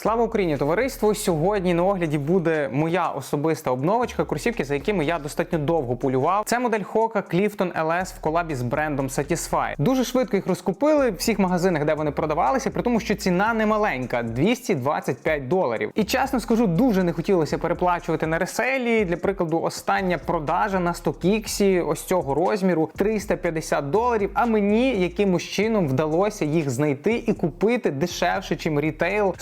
Слава Україні, товариство! Сьогодні на огляді буде моя особиста обновочка кросівки, за якими я достатньо довго полював. Це модель Hoka Clifton LS в колабі з брендом Satisfy. Дуже швидко їх розкупили в всіх магазинах, де вони продавалися, при тому, що ціна не маленька 225 доларів. І чесно скажу, дуже не хотілося переплачувати на реселі. Для прикладу, остання продажа на StockX ось цього розміру 350 доларів. А мені якимось чином вдалося їх знайти і купити дешевше, чим рітейл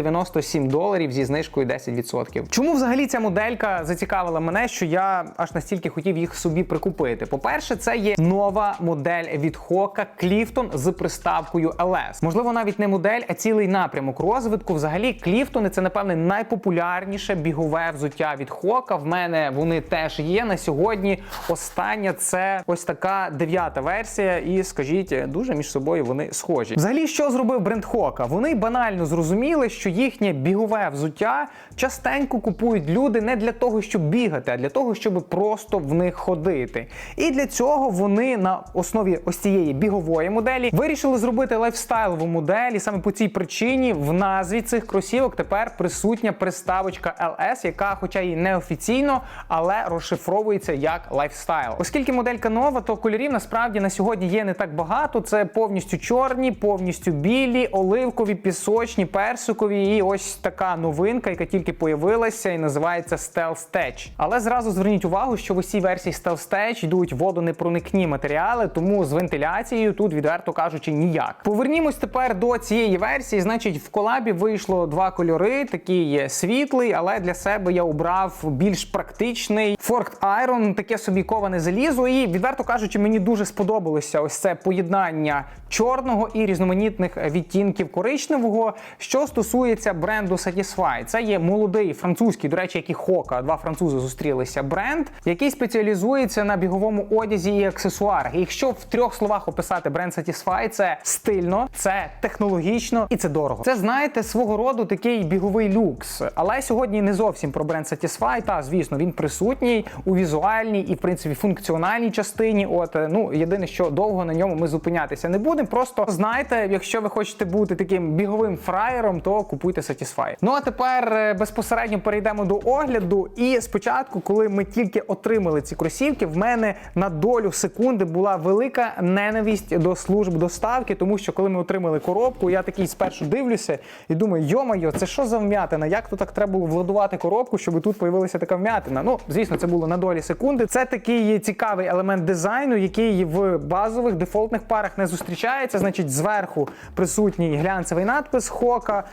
197 доларів зі знижкою 10%. Чому взагалі ця моделька зацікавила мене, що я аж настільки хотів їх собі прикупити? По-перше, це є нова модель від Hoka Clifton з приставкою LS. Можливо, навіть не модель, а цілий напрямок розвитку. Взагалі, Clifton це напевне найпопулярніше бігове взуття від Hoka. В мене вони теж є на сьогодні. Остання це ось така дев'ята версія, і скажіть, дуже між собою вони схожі. Взагалі, що зробив бренд Hoka? Вони банально зрозуміли, що їхнє бігове взуття частенько купують люди не для того, щоб бігати, а для того, щоб просто в них ходити. І для цього вони на основі ось цієї бігової моделі вирішили зробити лайфстайлову модель. І саме по цій причині в назві цих кросівок тепер присутня приставочка LS, яка, хоча і неофіційно, але розшифровується як лайфстайл. Оскільки моделька нова, то кольорів насправді на сьогодні є не так багато. Це повністю чорні, повністю білі, оливкові, пісочні, персикові. І ось така новинка, яка тільки появилася і називається Stealth Tech. Але зразу зверніть увагу, що в усій версії Stealth Tech йдуть водонепроникні матеріали, тому з вентиляцією тут, відверто кажучи, ніяк. Повернімось тепер до цієї версії. Значить, в колабі вийшло два кольори. Такий є світлий, але для себе я обрав більш практичний Forked Iron, таке собі коване залізо. І відверто кажучи, мені дуже сподобалося ось це поєднання чорного і різноманітних відтінків коричневого. Що стосується бренду Satisfy, це є молодий французький, до речі, як і Hoka, два французи зустрілися бренд, який спеціалізується на біговому одязі і аксесуарах. І якщо в трьох словах описати бренд Satisfy, це стильно, це технологічно і це дорого. Це знаєте свого роду такий біговий люкс. Але сьогодні не зовсім про бренд Satisfy. Та звісно, він присутній у візуальній і в принципі функціональній частині. От ну єдине, що довго на ньому ми зупинятися не будемо. Просто знайте, якщо ви хочете бути таким біговим фраєром, то купуйте Satisfy. Ну а тепер е, безпосередньо перейдемо до огляду. І спочатку, коли ми тільки отримали ці кросівки, в мене на долю секунди була велика ненависть до служб доставки, тому що коли ми отримали коробку, я такий спершу дивлюся і думаю, йо-майо, це що за вм'ятина? Як то так треба було владувати коробку, щоб тут появилася така вм'ятина? Ну, звісно, це було на долі секунди. Це такий цікавий елемент дизайну, який в базових дефолтних парах не зустрічається. Значить, зверху присутній глянцевий надпис Хока,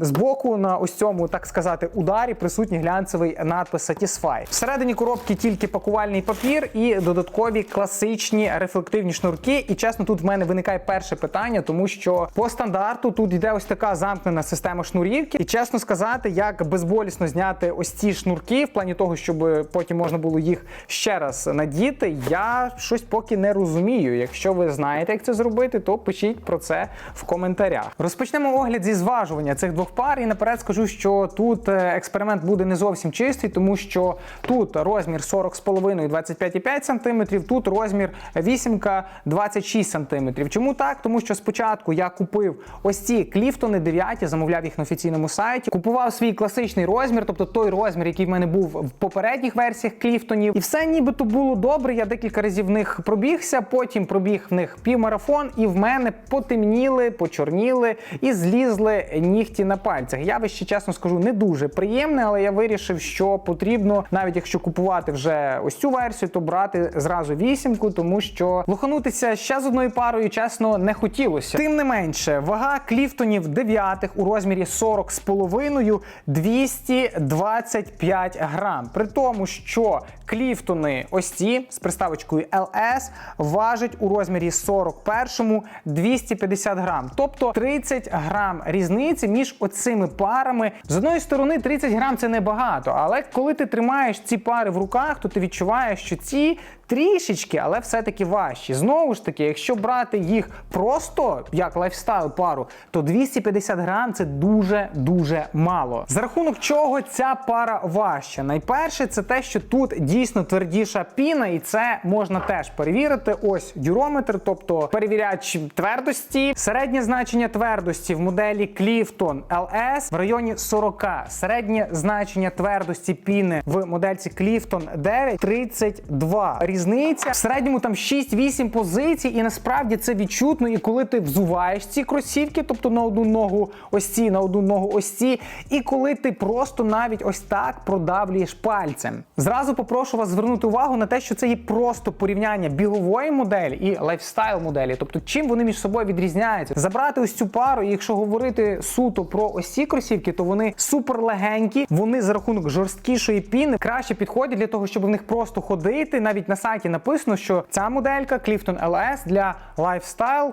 збоку на ось цьому, так сказати, ударі присутній глянцевий надпис Satisfy. Всередині коробки тільки пакувальний папір і додаткові класичні рефлективні шнурки. І чесно, тут в мене виникає перше питання, тому що по стандарту тут йде ось така замкнена система шнурівки. І чесно сказати, як безболісно зняти ось ці шнурки в плані того, щоб потім можна було їх ще раз надіти. Я щось поки не розумію. Якщо ви знаєте, як це зробити, то пишіть про це в коментарях. Розпочнемо огляд зі зважування цих двох пар. І наперед скажу, що тут е, експеримент буде не зовсім чистий, тому що тут розмір 40,5 і 25,5 см, тут розмір 8 26 см. Чому так? Тому що спочатку я купив ось ці кліфтони 9, замовляв їх на офіційному сайті, купував свій класичний розмір, тобто той розмір, який в мене був в попередніх версіях кліфтонів. І все нібито було добре. Я декілька разів в них пробігся, потім пробіг в них півмарафон, і в мене потемніли, почорніли і злізли нігті на пальцях. Явище, чесно скажу, не дуже приємне, але я вирішив, що потрібно, навіть якщо купувати вже ось цю версію, то брати зразу вісімку, тому що лоханутися ще з одною парою, чесно, не хотілося. Тим не менше, вага кліфтонів дев'ятих у розмірі 40 з половиною 225 грам. При тому, що кліфтони ось ці з приставочкою LS важать у розмірі 41 250 грам. Тобто 30 грам різниці між оцими парами. З одної сторони, 30 грам це небагато, але коли ти тримаєш ці пари в руках, то ти відчуваєш, що ці трішечки, але все-таки важчі. Знову ж таки, якщо брати їх просто як лайфстайл пару, то 250 грам це дуже дуже мало. За рахунок чого ця пара важча? Найперше, це те, що тут дійсно твердіша піна, і це можна теж перевірити. Ось дюрометр, тобто перевіряч твердості. Середнє значення твердості в моделі Clifton LS в районі 40. Середнє значення твердості піни в модельці Clifton 9 32. Різниця в середньому там 6-8 позицій, і насправді це відчутно. І коли ти взуваєш ці кросівки, тобто на одну ногу ось ці, на одну ногу ось ці, і коли ти просто навіть ось так продавлюєш пальцем. Зразу попрошу вас звернути увагу на те, що це є просто порівняння бігової моделі і лайфстайл моделі, тобто чим вони між собою відрізняються. Забрати ось цю пару, і якщо говорити суто про ось ці кросівки, то вони супер легенькі, вони за рахунок жорсткішої піни краще підходять для того, щоб в них просто ходити. Навіть на сайті написано, що ця моделька Clifton LS для lifestyle,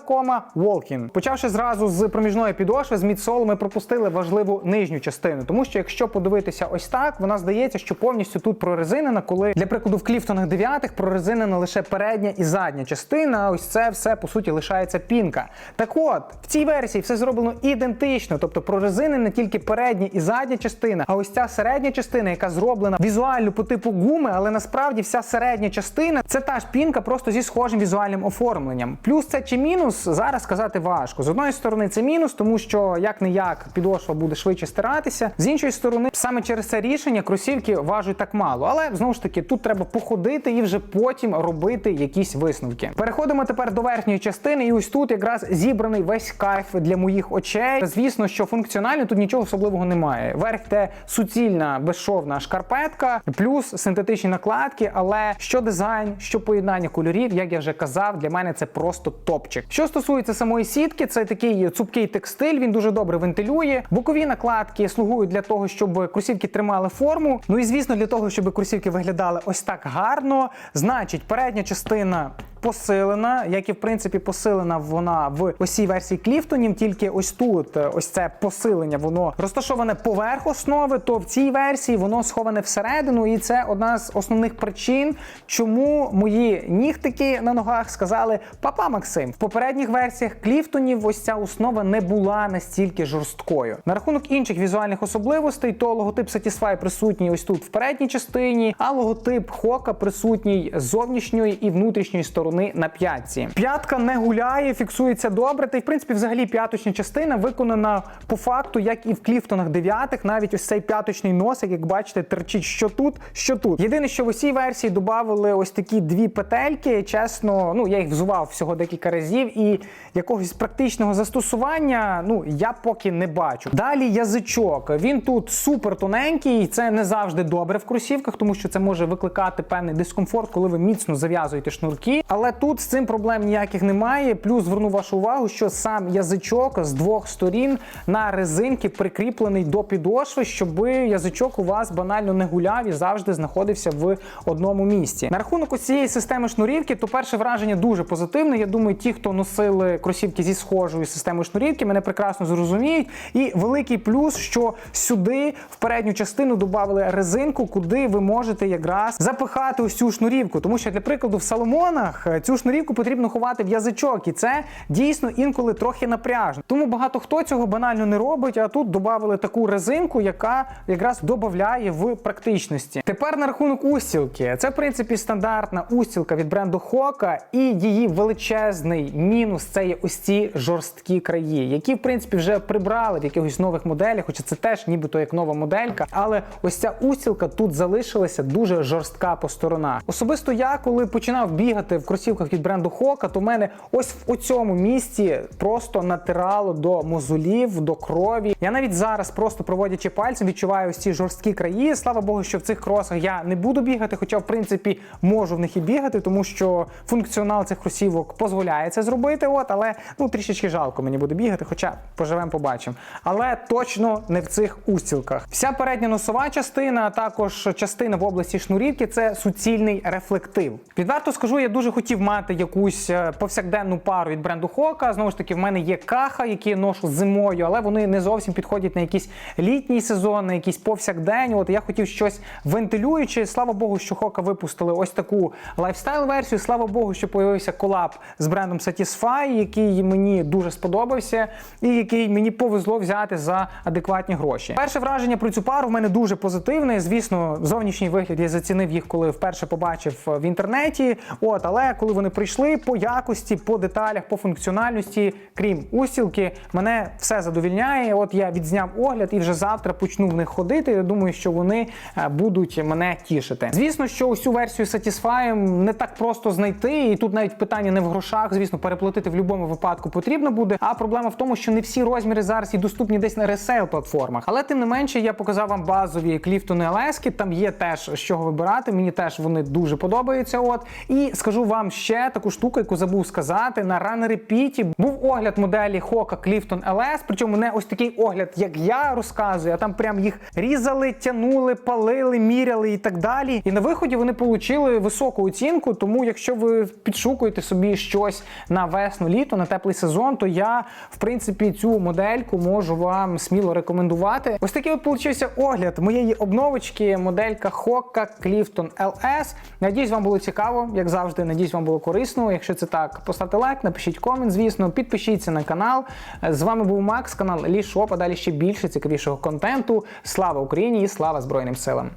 walking. Почавши зразу з проміжної підошви, з мідсолу, ми пропустили важливу нижню частину, тому що якщо подивитися ось так, вона здається, що повністю тут прорезинена, коли для прикладу в Кліфтонах 9 прорезинена лише передня і задня частина. а Ось це все по суті лишається пінка. Так от в цій версії все зроблено ідентично, тобто прорезинена тільки передня і задня частина. А ось ця середня частина, яка зроблена візуально по типу гуми, але насправді вся середня частина це та ж пінка, просто зі схожим візуальним оформленням. Плюс це чи мінус зараз сказати важко. З одної сторони, це мінус, тому що як не як підошва буде швидше стиратися. З іншої сторони, саме через це рішення кросівки важать так мало. Але знову ж таки, тут треба походити і вже потім робити якісь висновки. Переходимо тепер до верхньої частини, і ось тут якраз зібраний весь кайф для моїх очей. Звісно, що функціонально тут нічого особливого немає. Верх те суцільна безшовна шкарпетка, плюс синтетичні накладки. Але що дизайн, що поєднання кольорів, як я вже казав, для мене це просто топчик. Що стосується самої сітки, це такий цупкий текстиль. Він дуже добре вентилює. Бокові накладки слугують для того, щоб кросівки тримали форму. Ну і звісно, для того, щоб кросівки виглядали ось так гарно. Значить, передня частина. Посилена, як і в принципі посилена вона в осій версії Кліфтонів, тільки ось тут е, ось це посилення, воно розташоване поверх основи, то в цій версії воно сховане всередину, і це одна з основних причин, чому мої нігтики на ногах сказали Папа Максим. В попередніх версіях Кліфтонів ось ця основа не була настільки жорсткою. На рахунок інших візуальних особливостей, то логотип Satisfy присутній ось тут в передній частині, а логотип Хока присутній з зовнішньої і внутрішньої сторони на п'ятці. П'ятка не гуляє, фіксується добре. Та й в принципі, взагалі, п'яточна частина виконана по факту, як і в Кліфтонах 9 навіть ось цей п'яточний носик, як бачите, терчить що тут, що тут. Єдине, що в усій версії додали ось такі дві петельки. Чесно, ну я їх взував всього декілька разів, і якогось практичного застосування ну я поки не бачу. Далі язичок. Він тут супер тоненький, це не завжди добре в кросівках, тому що це може викликати певний дискомфорт, коли ви міцно зав'язуєте шнурки. Але тут з цим проблем ніяких немає. Плюс зверну вашу увагу, що сам язичок з двох сторін на резинки прикріплений до підошви, щоб язичок у вас банально не гуляв і завжди знаходився в одному місці. На рахунок ось цієї системи шнурівки, то перше враження дуже позитивне. Я думаю, ті, хто носили кросівки зі схожою системою шнурівки, мене прекрасно зрозуміють. І великий плюс, що сюди в передню частину додали резинку, куди ви можете якраз запихати ось цю шнурівку. Тому що, для прикладу, в Соломонах цю шнурівку потрібно ховати в язичок, і це дійсно інколи трохи напряжно. Тому багато хто цього банально не робить. А тут додали таку резинку, яка якраз додає в практичності. Тепер на рахунок устілки. Це в принципі стандартна устілка від бренду Hoka, і її величезний мінус це є ось ці жорсткі краї, які в принципі вже прибрали в якихось нових моделях, хоча це теж нібито як нова моделька. Але ось ця устілка тут залишилася дуже жорстка по сторонах. Особисто я, коли починав бігати в кросівках від бренду Hoka, то в мене ось в цьому місці просто натирало до мозолів, до крові. Я навіть зараз, просто проводячи пальцем, відчуваю ці жорсткі краї. Слава Богу, що в цих кросах я не буду бігати, хоча, в принципі, можу в них і бігати, тому що функціонал цих кросівок дозволяє це зробити. От, але ну трішечки жалко мені буде бігати, хоча поживемо, побачимо. Але точно не в цих устілках. Вся передня носова частина, а також частина в області шнурівки це суцільний рефлектив. Відверто скажу, я дуже хотів. Хотів мати якусь е, повсякденну пару від бренду Хока. Знову ж таки, в мене є каха, які я ношу зимою, але вони не зовсім підходять на якийсь літній сезон, на якийсь повсякдень. От я хотів щось вентилююче. Слава Богу, що Хока випустили ось таку лайфстайл-версію. Слава Богу, що появився колаб з брендом Satisfy, який мені дуже сподобався, і який мені повезло взяти за адекватні гроші. Перше враження про цю пару в мене дуже позитивне. Звісно, зовнішній вигляд я зацінив їх, коли вперше побачив в інтернеті. От, але коли вони прийшли по якості, по деталях, по функціональності, крім устілки, мене все задовільняє. От я відзняв огляд і вже завтра почну в них ходити. Я думаю, що вони е, будуть мене тішити. Звісно, що усю версію Satisfy не так просто знайти, і тут навіть питання не в грошах. Звісно, переплатити в будь-якому випадку потрібно буде. А проблема в тому, що не всі розміри зараз і доступні десь на ресейл платформах. Але тим не менше, я показав вам базові Кліфтони Лески. Там є теж з чого вибирати. Мені теж вони дуже подобаються. От і скажу вам ще таку штуку, яку забув сказати. На Run Repeat був огляд моделі Hoka Clifton LS, Причому не ось такий огляд, як я розказую, а там прям їх різали, тянули, палили, міряли і так далі. І на виході вони отримали високу оцінку. Тому, якщо ви підшукуєте собі щось на весну, літо, на теплий сезон, то я в принципі цю модельку можу вам сміло рекомендувати. Ось такий от получився огляд моєї обновочки, моделька Hoka Clifton LS. Надіюсь, вам було цікаво, як завжди. Надіюсь, вам було корисно. Якщо це так, поставте лайк, напишіть комент, звісно, підпишіться на канал. З вами був Макс, канал Лішоп, а далі ще більше цікавішого контенту. Слава Україні і слава Збройним силам!